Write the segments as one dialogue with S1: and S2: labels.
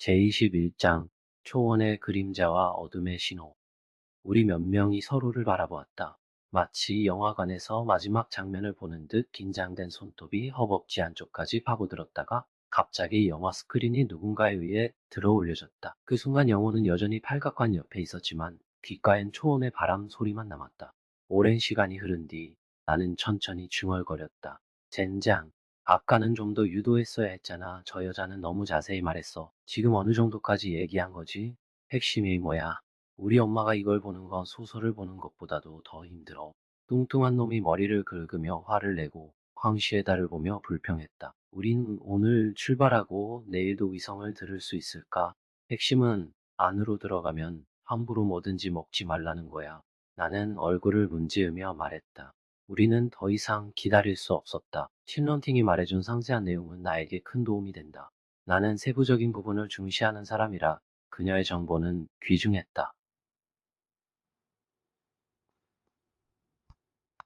S1: 제21장 초원의 그림자와 어둠의 신호 우리 몇 명이 서로를 바라보았다. 마치 영화관에서 마지막 장면을 보는 듯 긴장된 손톱이 허벅지 안쪽까지 파고들었다가 갑자기 영화 스크린이 누군가에 의해 들어 올려졌다. 그 순간 영호는 여전히 팔각관 옆에 있었지만 귓가엔 초원의 바람 소리만 남았다. 오랜 시간이 흐른 뒤 나는 천천히 중얼거렸다. 젠장, 아까는 좀 더 유도했어야 했잖아. 저 여자는 너무 자세히 말했어. 지금 어느 정도까지 얘기한 거지? 핵심이 뭐야? 우리 엄마가 이걸 보는 건 소설을 보는 것보다도 더 힘들어. 뚱뚱한 놈이 머리를 긁으며 화를 내고 황시에다를 보며 불평했다. 우린 오늘 출발하고 내일도 위성을 들을 수 있을까? 핵심은 안으로 들어가면 함부로 뭐든지 먹지 말라는 거야. 나는 얼굴을 문지으며 말했다. 우리는 더 이상 기다릴 수 없었다. 틸런팅이 말해준 상세한 내용은 나에게 큰 도움이 된다. 나는 세부적인 부분을 중시하는 사람이라 그녀의 정보는 귀중했다.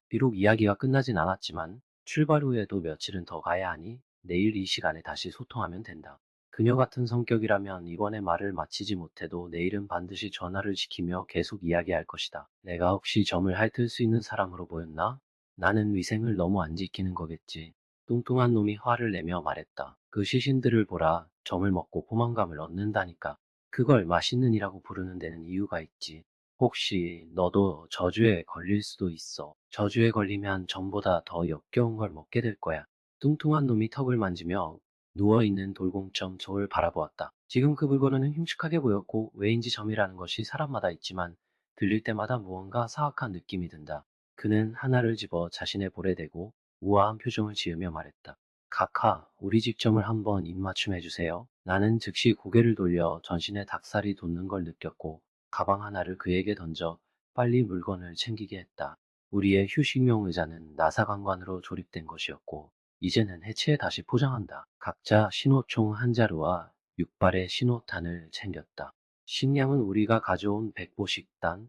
S1: 비록 이야기가 끝나진 않았지만 출발 후에도 며칠은 더 가야 하니 내일 이 시간에 다시 소통하면 된다. 그녀 같은 성격이라면 이번에 말을 마치지 못해도 내일은 반드시 전화를 지키며 계속 이야기할 것이다. 내가 혹시 점을 핥을 수 있는 사람으로 보였나? 나는 위생을 너무 안 지키는 거겠지. 뚱뚱한 놈이 화를 내며 말했다. 그 시신들을 보라. 점을 먹고 포만감을 얻는다니까. 그걸 맛있는 이라고 부르는 데는 이유가 있지. 혹시 너도 저주에 걸릴 수도 있어. 저주에 걸리면 전보다 더 역겨운 걸 먹게 될 거야. 뚱뚱한 놈이 턱을 만지며 누워있는 돌공점 저를 바라보았다. 지금 그 물건은 흉측하게 보였고 왜인지 점이라는 것이 사람마다 있지만 들릴 때마다 무언가 사악한 느낌이 든다. 그는 하나를 집어 자신의 볼에 대고 우아한 표정을 지으며 말했다. 카카, 우리 집 점을 한번 입맞춤 해주세요. 나는 즉시 고개를 돌려 전신에 닭살이 돋는 걸 느꼈고 가방 하나를 그에게 던져 빨리 물건을 챙기게 했다. 우리의 휴식용 의자는 나사 관관으로 조립된 것이었고 이제는 해치에 다시 포장한다. 각자 신호총 한 자루와 육발의 신호탄을 챙겼다. 식량은 우리가 가져온 백보식단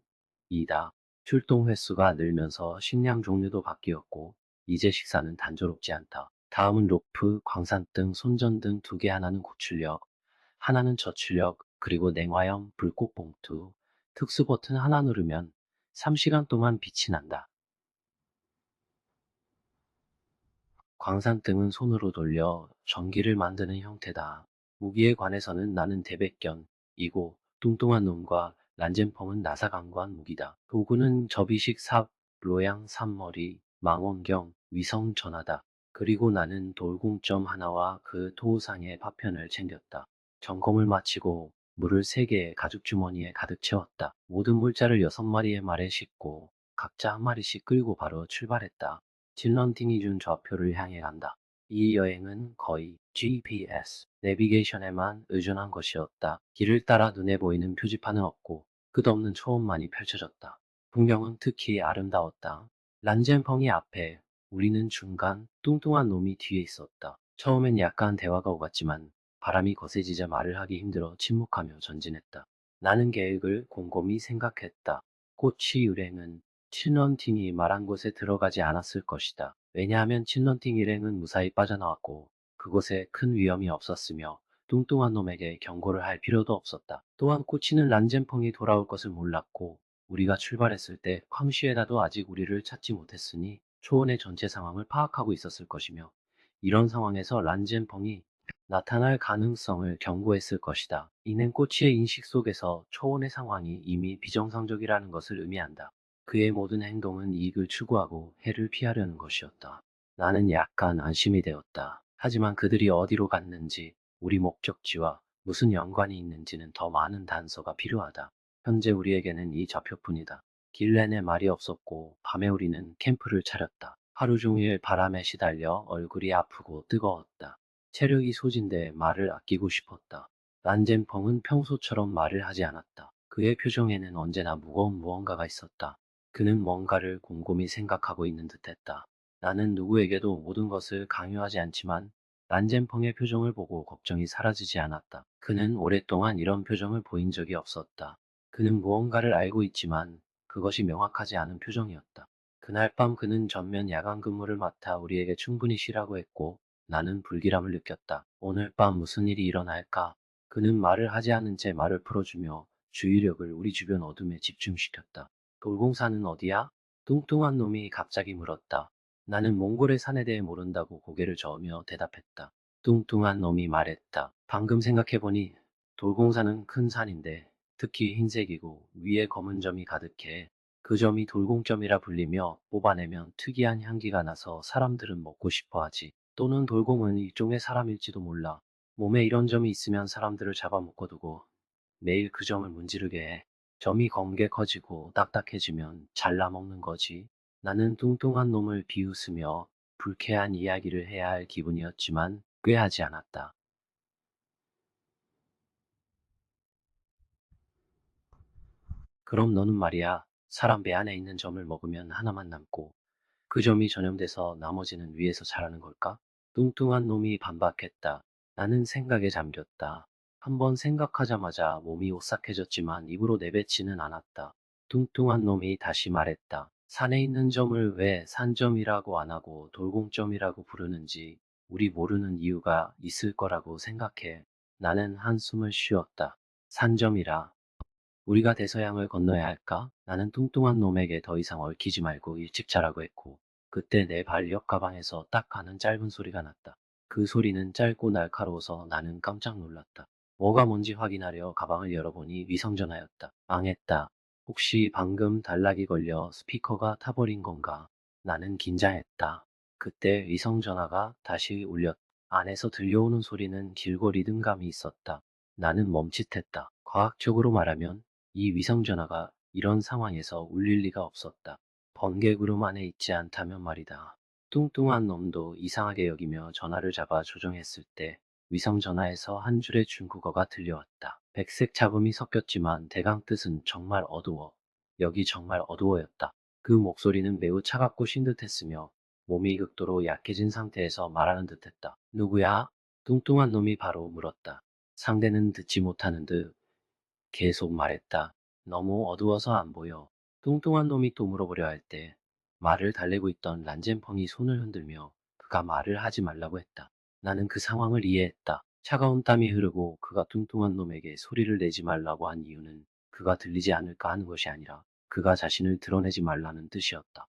S1: 이다. 출동 횟수가 늘면서 식량 종류도 바뀌었고 이제 식사는 단조롭지 않다. 다음은 로프, 광산등, 손전등 두 개 하나는 고출력, 하나는 저출력, 그리고 냉화형 불꽃 봉투, 특수 버튼 하나 누르면 3시간 동안 빛이 난다. 광산등은 손으로 돌려 전기를 만드는 형태다. 무기에 관해서는 나는 대백견이고 뚱뚱한 놈과 란젠펑은 나사강관 무기다. 도구는 접이식 삽, 로양 삼머리, 망원경, 위성 전화다. 그리고 나는 돌공점 하나와 그 토우상의 파편을 챙겼다. 점검을 마치고 물을 세 개의 가죽 주머니에 가득 채웠다. 모든 물자를 여섯 마리의 말에 싣고 각자 한 마리씩 끌고 바로 출발했다. 질런팅이 준 좌표를 향해 간다. 이 여행은 거의 GPS, 내비게이션에만 의존한 것이었다. 길을 따라 눈에 보이는 표지판은 없고 끝없는 초원만이 펼쳐졌다. 풍경은 특히 아름다웠다. 란젠펑이 앞에, 우리는 중간, 뚱뚱한 놈이 뒤에 있었다. 처음엔 약간 대화가 오갔지만 바람이 거세지자 말을 하기 힘들어 침묵하며 전진했다. 나는 계획을 곰곰이 생각했다. 꽃이 유행은 칠런팅이 말한 곳에 들어가지 않았을 것이다. 왜냐하면 칠런팅 일행은 무사히 빠져나왔고 그곳에 큰 위험이 없었으며 뚱뚱한 놈에게 경고를 할 필요도 없었다. 또한 꼬치는 란젠펑이 돌아올 것을 몰랐고 우리가 출발했을 때 쾅시에다도 아직 우리를 찾지 못했으니 초원의 전체 상황을 파악하고 있었을 것이며 이런 상황에서 란젠펑이 나타날 가능성을 경고했을 것이다. 이는 꼬치의 인식 속에서 초원의 상황이 이미 비정상적이라는 것을 의미한다. 그의 모든 행동은 이익을 추구하고 해를 피하려는 것이었다. 나는 약간 안심이 되었다. 하지만 그들이 어디로 갔는지, 우리 목적지와 무슨 연관이 있는지는 더 많은 단서가 필요하다. 현재 우리에게는 이 좌표뿐이다. 길 내내 말이 없었고 밤에 우리는 캠프를 차렸다. 하루 종일 바람에 시달려 얼굴이 아프고 뜨거웠다. 체력이 소진돼 말을 아끼고 싶었다. 란젠펑은 평소처럼 말을 하지 않았다. 그의 표정에는 언제나 무거운 무언가가 있었다. 그는 뭔가를 곰곰이 생각하고 있는 듯했다. 나는 누구에게도 모든 것을 강요하지 않지만 란젠펑의 표정을 보고 걱정이 사라지지 않았다. 그는 오랫동안 이런 표정을 보인 적이 없었다. 그는 무언가를 알고 있지만 그것이 명확하지 않은 표정이었다. 그날 밤 그는 전면 야간 근무를 맡아 우리에게 충분히 쉬라고 했고 나는 불길함을 느꼈다. 오늘 밤 무슨 일이 일어날까? 그는 말을 하지 않은 채 말을 풀어주며 주의력을 우리 주변 어둠에 집중시켰다. 돌공사는 어디야? 뚱뚱한 놈이 갑자기 물었다. 나는 몽골의 산에 대해 모른다고 고개를 저으며 대답했다. 뚱뚱한 놈이 말했다. 방금 생각해보니 돌공사는 큰 산인데 특히 흰색이고 위에 검은 점이 가득해 그 점이 돌공점이라 불리며 뽑아내면 특이한 향기가 나서 사람들은 먹고 싶어 하지. 또는 돌공은 일종의 사람일지도 몰라. 몸에 이런 점이 있으면 사람들을 잡아먹어두고 매일 그 점을 문지르게 해. 점이 검게 커지고 딱딱해지면 잘라먹는 거지. 나는 뚱뚱한 놈을 비웃으며 불쾌한 이야기를 해야 할 기분이었지만 꾀하지 않았다. 그럼 너는 말이야, 사람 배 안에 있는 점을 먹으면 하나만 남고 그 점이 전염돼서 나머지는 위에서 자라는 걸까? 뚱뚱한 놈이 반박했다. 나는 생각에 잠겼다. 한번 생각하자마자 몸이 오싹해졌지만 입으로 내뱉지는 않았다. 뚱뚱한 놈이 다시 말했다. 산에 있는 점을 왜 산점이라고 안 하고 돌공점이라고 부르는지 우리 모르는 이유가 있을 거라고 생각해. 나는 한숨을 쉬었다. 산점이라. 우리가 대서양을 건너야 할까? 나는 뚱뚱한 놈에게 더 이상 얽히지 말고 일찍 자라고 했고, 그때 내 발옆 가방에서 딱 하는 짧은 소리가 났다. 그 소리는 짧고 날카로워서 나는 깜짝 놀랐다. 뭐가 뭔지 확인하려 가방을 열어보니 위성전화였다. 망했다. 혹시 방금 단락이 걸려 스피커가 타버린 건가? 나는 긴장했다. 그때 위성전화가 다시 울렸다. 안에서 들려오는 소리는 길고 리듬감이 있었다. 나는 멈칫했다. 과학적으로 말하면 이 위성전화가 이런 상황에서 울릴 리가 없었다. 번개구름 안에 있지 않다면 말이다. 뚱뚱한 놈도 이상하게 여기며 전화를 잡아 조정했을 때 위성전화에서 한 줄의 중국어가 들려왔다. 백색 잡음이 섞였지만 대강 뜻은 정말 어두워. 여기 정말 어두워였다. 그 목소리는 매우 차갑고 쉰 듯했으며 몸이 극도로 약해진 상태에서 말하는 듯했다. 누구야? 뚱뚱한 놈이 바로 물었다. 상대는 듣지 못하는 듯 계속 말했다. 너무 어두워서 안 보여. 뚱뚱한 놈이 또 물어보려 할 때 말을 달래고 있던 란젠펑이 손을 흔들며 그가 말을 하지 말라고 했다. 나는 그 상황을 이해했다. 차가운 땀이 흐르고 그가 뚱뚱한 놈에게 소리를 내지 말라고 한 이유는 그가 들리지 않을까 하는 것이 아니라 그가 자신을 드러내지 말라는 뜻이었다.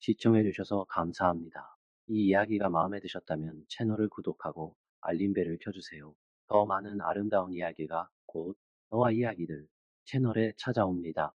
S1: 시청해주셔서 감사합니다. 이 이야기가 마음에 드셨다면 채널을 구독하고 알림벨을 켜주세요. 더 많은 아름다운 이야기가 곧 너와 이야기들 채널에 찾아옵니다.